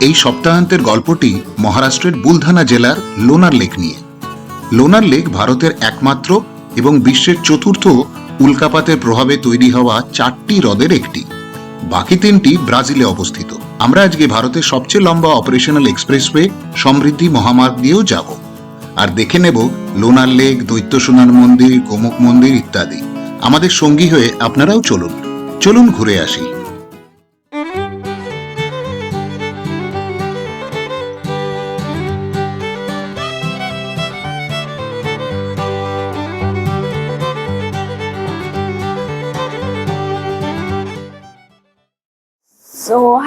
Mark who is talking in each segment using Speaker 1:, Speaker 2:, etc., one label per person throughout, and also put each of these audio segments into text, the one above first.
Speaker 1: এই সপ্তাহান্তের গল্পটি মহারাষ্ট্রের বুলধানা জেলার লোনার লেক নিয়ে। লোনার লেক ভারতের একমাত্র এবং বিশ্বের চতুর্থ উল্কাপাতের প্রভাবে তৈরি হওয়া চারটি হ্রদের একটি। বাকি তিনটি ব্রাজিলে অবস্থিত। আমরা আজকে ভারতের সবচেয়ে লম্বা অপারেশনাল এক্সপ্রেসওয়ে সমৃদ্ধি মহামার্গ দিয়েও যাব। আর দেখে নেব লোনার লেক দৈত্য সোনার মন্দির, গোমুখ মন্দির ইত্যাদি। আমাদের সঙ্গী হয়ে আপনারাও চলুন। চলুন ঘুরে আসি।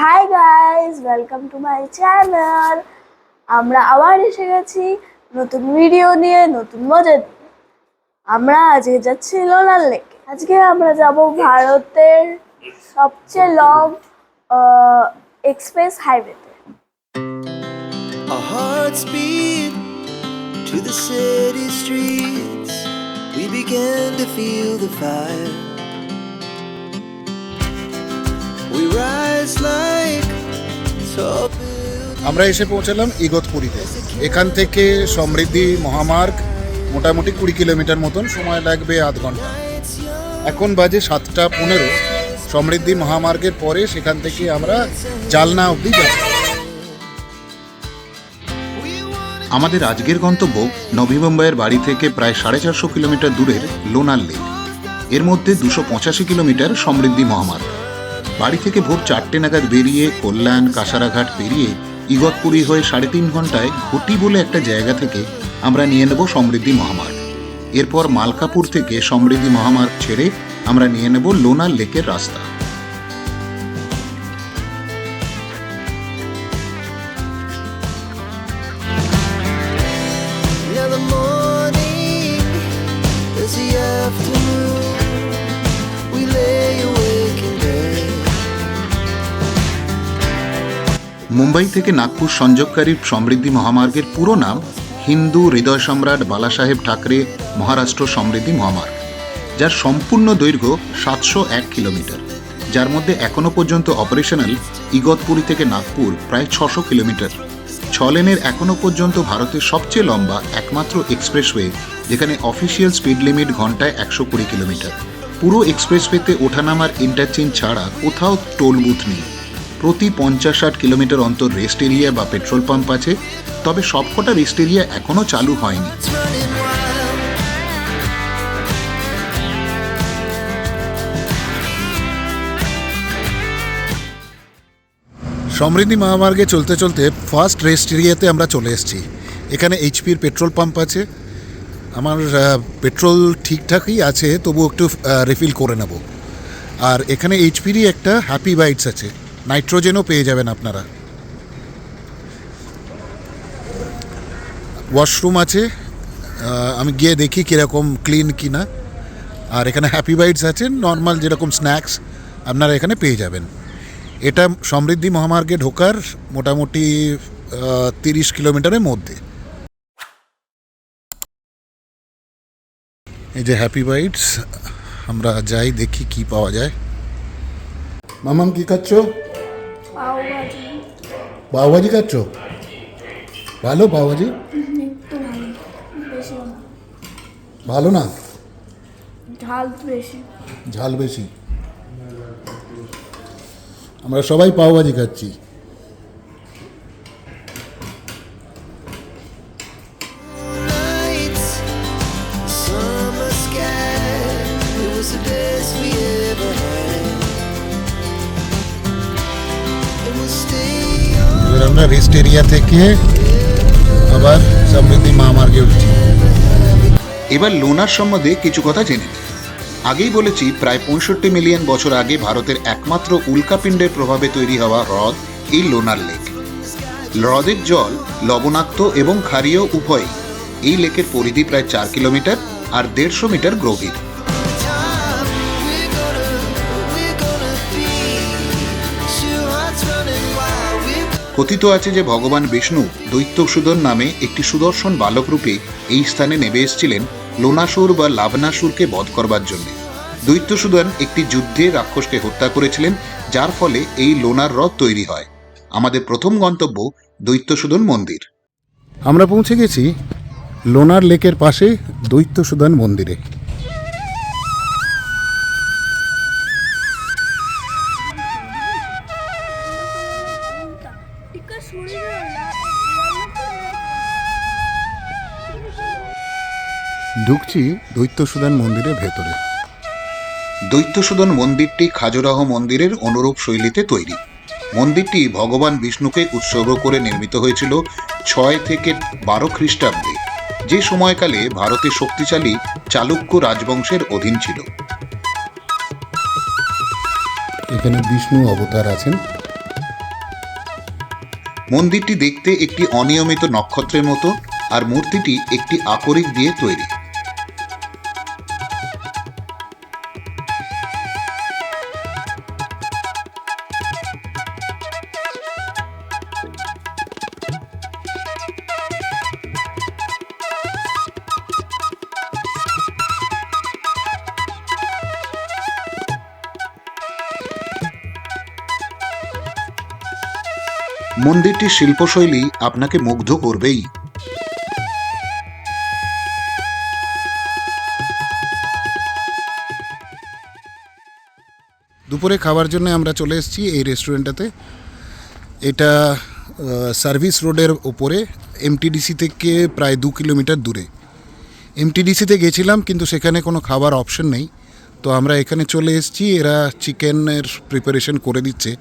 Speaker 2: Hi guys welcome to my channel আমরা আবার এসে গেছি নতুন ভিডিও নিয়ে, নতুন মজা আমরা আজকে যাচ্ছি লোনার লেকে আজকে আমরা যাব ভারতের সবচেয়ে লং এক্সপ্রেস হাইওয়েতে
Speaker 3: to the city streets. We began to feel the fire.
Speaker 4: আমরা এসে পৌঁছালাম ইগতপুরীতে। এখান থেকে সমৃদ্ধি মহামার্গ মোটামুটি কুড়ি কিলোমিটার মতন সময় লাগবে আধ ঘণ্টা। এখন বাজে সাতটা পনেরো। সমৃদ্ধি মহামার্গের পরে সেখান থেকে আমরা জালনা অবধি যাব
Speaker 1: আমাদের আজকের গন্তব্য নবী মুম্বাইয়ের বাড়ি থেকে প্রায় সাড়ে চারশো কিলোমিটার দূরের লোনার লেক। এর মধ্যে দুশো পঁচাশি কিলোমিটার সমৃদ্ধি মহামার্গ। বাড়ি থেকে ভোর চারটে নাগাদ বেরিয়ে কল্যাণ কাসারাঘাট পেরিয়ে ইগতপুরি হয়ে সাড়ে তিন ঘন্টায় ঘটি বলে একটা জায়গা থেকে আমরা নিয়ে নেব সমৃদ্ধি মহামার্গ। এরপর মালকাপুর থেকে সমৃদ্ধি মহামার্গ ছেড়ে আমরা নিয়ে নেব লোনা লেকের রাস্তা। মুম্বাই থেকে নাগপুর সংযোগকারী সমৃদ্ধি মহামার্গের পুরো নাম হিন্দু হৃদয় সম্রাট বালাসাহেব ঠাকরে মহারাষ্ট্র সমৃদ্ধি মহামার্গ, যার সম্পূর্ণ দৈর্ঘ্য সাতশো এক কিলোমিটার। যার মধ্যে এখনও পর্যন্ত অপারেশনাল ইগতপুরী থেকে নাগপুর প্রায় ছশো কিলোমিটার। ছ লেনের এখনও পর্যন্ত ভারতের সবচেয়ে লম্বা একমাত্র এক্সপ্রেসওয়ে, যেখানে অফিসিয়াল স্পিড লিমিট ঘন্টায় একশো কুড়ি কিলোমিটার। পুরো এক্সপ্রেসওয়েতে ওঠানামার ইন্টারচেঞ্জ ছাড়া কোথাও টোল বুথ নেই। প্রতি পঞ্চাশ ষাট কিলোমিটার অন্তর রেস্ট এরিয়া বা পেট্রোল পাম্প আছে, তবে সবকটা রেস্ট এরিয়া এখনও চালু হয়নি.
Speaker 4: সমৃদ্ধি মহামার্গে চলতে চলতে ফার্স্ট রেস্ট এরিয়াতে আমরা চলে এসেছি। এখানে এইচপির পেট্রোল পাম্প আছে। আমার পেট্রোল ঠিকঠাকই আছে তবু একটু রিফিল করে নেব। আর এখানে এইচপিরই একটা হ্যাপি বাইটস আছে। নাইট্রোজেনও পেয়ে যাবেন আপনারা। ওয়াশরুম আছে। আমি গিয়ে দেখি কীরকম ক্লিন কি না আর এখানে হ্যাপি বাইটস আছে, নর্মাল যেরকম স্ন্যাক্স আপনারা এখানে পেয়ে যাবেন। এটা সমৃদ্ধি মহামার্গে ঢোকার মোটামুটি তিরিশ কিলোমিটারের মধ্যে। এই যে হ্যাপি বাইটস, আমরা যাই দেখি কি পাওয়া যায়। মামাম, কি খাচ্ছ?
Speaker 2: পাওভাজি
Speaker 4: পাওভাজি খাচ্ছ? ভালো পাওভাজি
Speaker 2: একটু ভালো বেশি না।
Speaker 4: ভালো না?
Speaker 2: ঝাল বেশি।
Speaker 4: ঝাল বেশি। আমরা সবাই পাওভাজি খাচ্ছি।
Speaker 3: Was the best we ever had.
Speaker 4: এবার আমরা রেস্ট এরিয়া থেকে আবার সমৃদ্ধি উঠছি।
Speaker 1: এবার লোনার সম্বন্ধে কিছু কথা জেনে আগেই বলেছি, প্রায় পঁয়ষট্টি মিলিয়ন বছর আগে ভারতের একমাত্র উল্কাপিণ্ডের প্রভাবে তৈরি হওয়া হ্রদ এই লোনার লেক। হ্রদের জল লবণাক্ত এবং ক্ষারীয় উভয়ই এই লেকের পরিধি প্রায় চার কিলোমিটার আর দেড়শো মিটার গভীর। কথিত আছে যে ভগবান বিষ্ণু দৈত্যসুদন নামে একটি সুদর্শন বালক রূপে এই স্থানে নেমে এসেছিলেন লোনাসুর বা লাবনাসুরকে বধ করবার জন্য। দৈত্যসুদন একটি যুদ্ধে রাক্ষসকে হত্যা করেছিলেন, যার ফলে এই লোনার হ্রদ তৈরি হয়। আমাদের প্রথম গন্তব্য দৈত্যসুদন মন্দির।
Speaker 4: আমরা পৌঁছে গেছি লোনার লেকের পাশে দৈত্যসুদান মন্দিরে। ঢুকছি দৈত্যসুদান মন্দিরের ভেতরে।
Speaker 1: দৈত্যসুদন মন্দিরটি খাজুরাহ মন্দিরের অনুরূপ শৈলীতে তৈরি। মন্দিরটি ভগবান বিষ্ণুকে উৎসর্গ করে নির্মিত হয়েছিল ছয় থেকে বারো খ্রিস্টাব্দে যে সময়কালে ভারতে শক্তিশালী চালুক্য রাজবংশের অধীন ছিল।
Speaker 4: এখানে বিষ্ণু অবতার আছেন।
Speaker 1: মন্দিরটি দেখতে একটি অনিয়মিত নক্ষত্রের মতো আর মূর্তিটি একটি আকরিক দিয়ে তৈরি। মন্দিরটির শিল্পশৈলী আপনাকে মুগ্ধ করবেই।
Speaker 4: দুপুরে খাবার জন্য আমরা চলে এসেছি এই রেস্টুরেন্টটাতে। এটা সার্ভিস রোডের ওপরে এমটিডিসি থেকে প্রায় দু কিলোমিটার দূরে। এমটিডিসিতে গেছিলাম, কিন্তু সেখানে কোনো খাবার অপশন নেই। তো আমরা এখানে চলে এসেছি, এরা চিকেনের প্রিপারেশন করে দিচ্ছে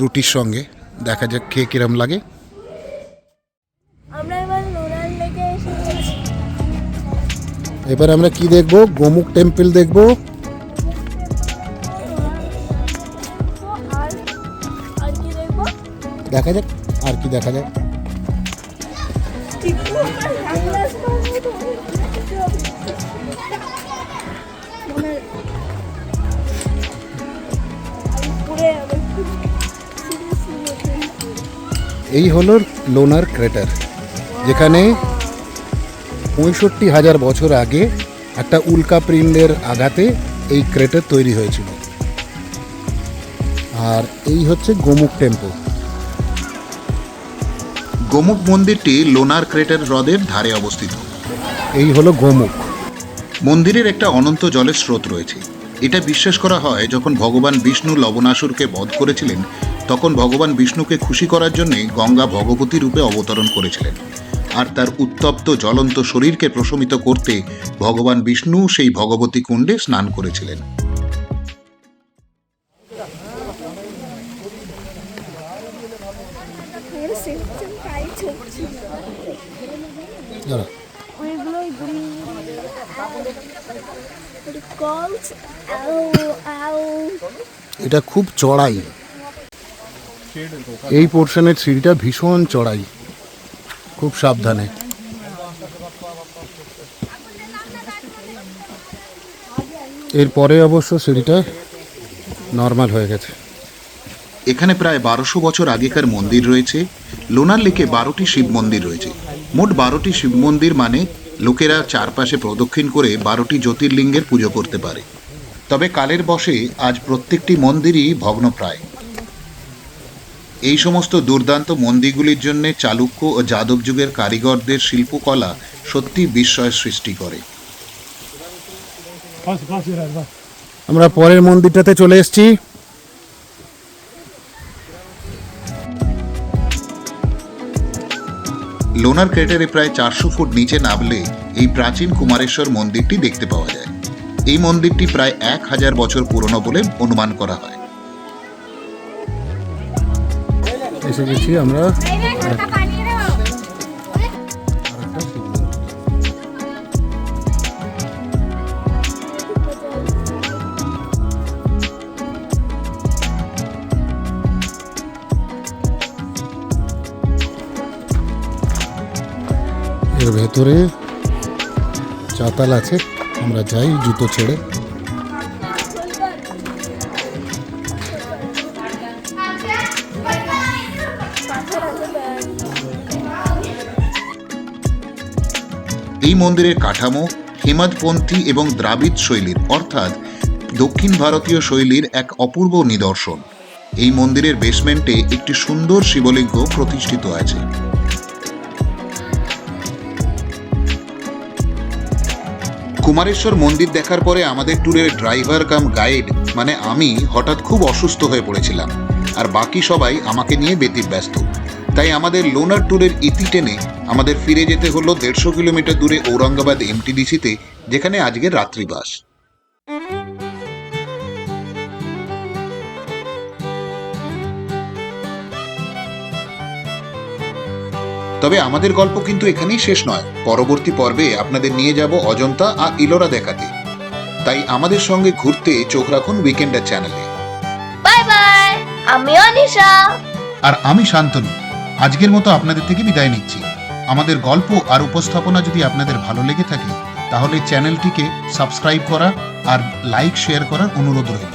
Speaker 4: রুটির সঙ্গে। দেখা যাক খেয়ে কিরম লাগে।
Speaker 2: আমরা এবার লোনার লেকে এসে গেছি
Speaker 4: এবার আমরা কি দেখব? গোমুখ টেম্পল দেখব।
Speaker 2: তো আর আর কি দেখব?
Speaker 4: দেখা যাক আর কি দেখা যাক।
Speaker 2: টিপু সানগ্লাস
Speaker 4: এই হলো লোনার ক্রেটার যেখানে পঁয়ষট্টি হাজার বছর আগে একটা উল্কা পিণ্ডের আঘাতে এই ক্রেটার তৈরি হয়েছিল। আর এই হচ্ছে গোমুখ টেম্পল
Speaker 1: গোমুখ মন্দিরটি লোনার ক্রেটার হ্রদের ধারে অবস্থিত।
Speaker 4: এই হলো গোমুখ।
Speaker 1: মন্দিরের একটা অনন্ত জলের স্রোত রয়েছে। এটা বিশ্বাস করা হয়, যখন ভগবান বিষ্ণু লবণাসুরকে বধ করেছিলেন, তখন ভগবান বিষ্ণুকে খুশি করার জন্য গঙ্গা ভগবতী রূপে অবতরণ করেছিলেন। আর তার উত্তপ্ত, জ্বলন্ত শরীরকে প্রশমিত করতে ভগবান বিষ্ণু সেই ভগবতী কুণ্ডে স্নান করেছিলেন।
Speaker 4: এটা খুব চড়াই। এই পোর্শনের সিঁড়িটা ভীষণ চড়াই। খুব সাবধানে। এরপরে অবশ্য সিঁড়িটা নর্মাল হয়ে গেছে।
Speaker 1: এখানে প্রায় বারোশো বছর আগেকার মন্দির রয়েছে। লোনার লেকে বারোটি শিব মন্দির রয়েছে। মোট বারোটি শিব মন্দির মানে লোকেরা চারপাশে প্রদক্ষিণ করে বারোটি জ্যোতির্লিঙ্গের পুজো করতে পারে। তবে কালের বশে আজ প্রত্যেকটি মন্দিরই ভগ্নপ্রায়। এই সমস্ত দুর্দান্ত মন্দিরগুলির জন্য চালুক্য ও যাদব যুগের কারিগরদের শিল্পকলা সত্যি বিস্ময় সৃষ্টি করে।
Speaker 4: আমরা পরের মন্দিরটাতে চলে এসেছি।
Speaker 1: লোনার ক্রেটারে প্রায় চারশো ফুট নিচে নামলে এই প্রাচীন কুমারেশ্বর মন্দিরটি দেখতে পাওয়া যায়। এই মন্দিরটি প্রায় এক হাজার বছর পুরনো বলে অনুমান করা হয়।
Speaker 4: এসে গেছি আমরা। এর ভেতরে চাতাল আছে, আমরা যাই জুতো ছেড়ে।
Speaker 1: এই মন্দিরের কাঠামো হেমাদপন্থী এবং দ্রাবিড শৈলীর, অর্থাৎ দক্ষিণ ভারতীয় শৈলীর এক অপূর্ব নিদর্শন। এই মন্দিরের বেসমেন্টে একটি সুন্দর শিবলিঙ্গ প্রতিষ্ঠিত আছে। কুমারেশ্বর মন্দির দেখার পরে আমাদের ট্যুরের ড্রাইভার কাম গাইড মানে আমি, হঠাৎ খুব অসুস্থ হয়ে পড়েছিলাম। আর বাকি সবাই আমাকে নিয়ে বেতির ব্যস্ত তাই আমাদের লোনার ট্যুরের ইতি টেনে আমাদের ফিরে যেতে হলো দেড়শো কিলোমিটার দূরে ঔরঙ্গাবাদ এমটিডিসিতে যেখানে আজকের রাত্রিবাস। তবে আমাদের গল্প কিন্তু এখানেই শেষ নয়। পরবর্তী পর্বে আপনাদের নিয়ে যাব অজন্তা আর ইলোরা দেখাতে। তাই আমাদের সঙ্গে ঘুরতে চোখ রাখুন উইকেন্ডার চ্যানেলে।
Speaker 2: বাই বাই আমি অনিশা
Speaker 1: আর আমি শান্তনু। আজকের মতো আপনাদের থেকে বিদায় নিচ্ছি। আমাদের গল্প আর উপস্থাপনা যদি আপনাদের ভালো লেগে থাকে তাহলে চ্যানেলটিকে সাবস্ক্রাইব করা আর লাইক শেয়ার করার অনুরোধ রইল।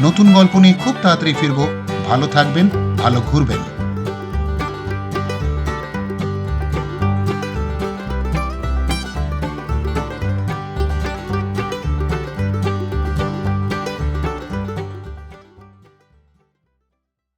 Speaker 1: নতুন গল্প নিয়ে খুব তাড়াতাড়ি ফিরবো। ভালো থাকবেন ভালো ঘুরবেন।